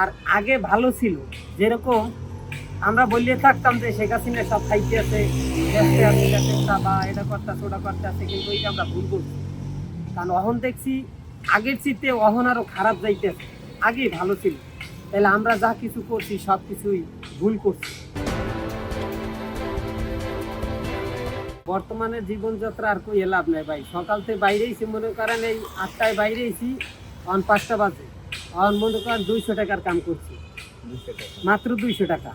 আর আগে ভালো ছিল। যেরকম আমরা বলিয়ে থাকতাম যে শেখ হাসিনা সব খাইতে আছে বা এটা করতেছে, ওটা করতে আছে কিন্তু ওইটা আমরা ভুল করছি কারণ অহন দেখছি, আগের চিতে অহন আরও খারাপ যাইতেছে। আগেই ভালো ছিল। তাহলে আমরা যা কিছু করছি, সব কিছুই ভুল করছি। বর্তমানে জীবনযাত্রা আর কই লাভ নাই ভাই। সকাল থেকে বাইরেইছি মনে করেন এই আটটায় বাইরেইছি অন পাঁচটা বাজে। অন মনে করেন দুইশো টাকার কাম করছি। মাত্র দুইশো টাকা।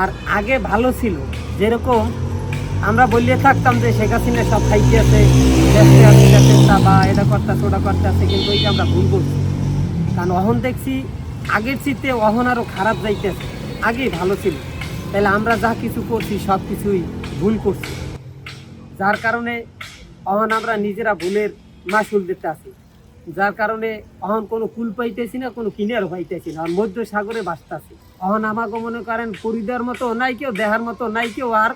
আর আগে ভালো ছিল। যেরকম আমরা বলিয়ে থাকতাম যে শেখ হাসিনা সব খাইতে আছে বা এটা করতেছে ওটা করতে আছে কিন্তু ওইটা আমরা ভুল করছি কারণ অহন দেখছি আগের চিতে অহন আরও খারাপ যাইতেছে। আগেই ভালো ছিল। তাহলে আমরা যা কিছু করছি সব কিছুই ভুল করছি। যার কারণে অহন আমরা নিজেরা ভুলের মাসুল দিতে আছি। যার কারণে অহন কোনো কুল পাইতেছি না, কোনো কিনার পাইতেছি না মধ্য সাগরে বাঁচতেছি অহন আমাকে মনে করেন পরিদার মতো নাই কেউ, দেহার মতো নাই কেউ, আর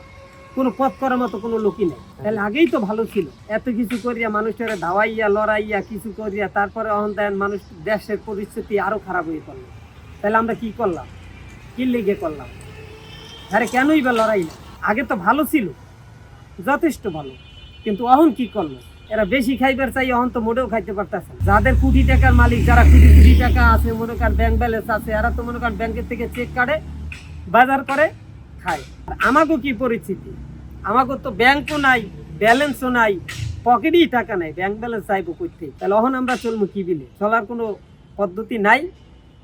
কোনো পথ করার মতো কোনো লোকই নেই। তাহলে আগেই তো ভালো ছিল। এত কিছু করিয়া মানুষের ধাওয়াইয়া লড়াইয়া, কিছু করিয়া, তারপরে অহন দেন মানুষ দেশের পরিস্থিতি আরও খারাপ হয়ে পড়ল। তাহলে আমরা কি করলাম? কি লেগে করলাম? আরে কেনই বা লড়াই না আগে তো ভালো ছিল, যথেষ্ট ভালো। কিন্তু অহন কি করল? এরা বেশি খাইবার চাই অহন তো মোটেও খাইতে পারতেছে যাদের কোটি টাকার মালিক, যারা কোটি কোটি টাকা আছে, মনে করেন ব্যাংক ব্যালেন্স আছে, এরা তো মনে করেন ব্যাংকের থেকে চেক কাটে, বাজার করে, খায়। আর আমাকেও কি পরিস্থিতি? আমাকে তো ব্যাংকও নাই ব্যালেন্সও নাই পকেটেই টাকা নাই ব্যাংক ব্যালেন্স চাইব করতে তাহলে অহন আমরা চলবো কি বিলে? চলার কোনো পদ্ধতি নাই।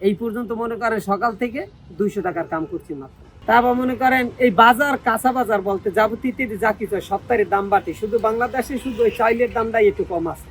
এই পর্যন্ত মনে করেন সকাল থেকে দুইশো টাকার কাম করছি মাত্র। তারপর মনে করেন এই বাজার, কাঁচা বাজার বলতে যাবতীয় যা কিছু সপ্তাহের দাম বাটে শুধু বাংলাদেশে শুধু ওই চাইলের দামটাই একটু কম আছে।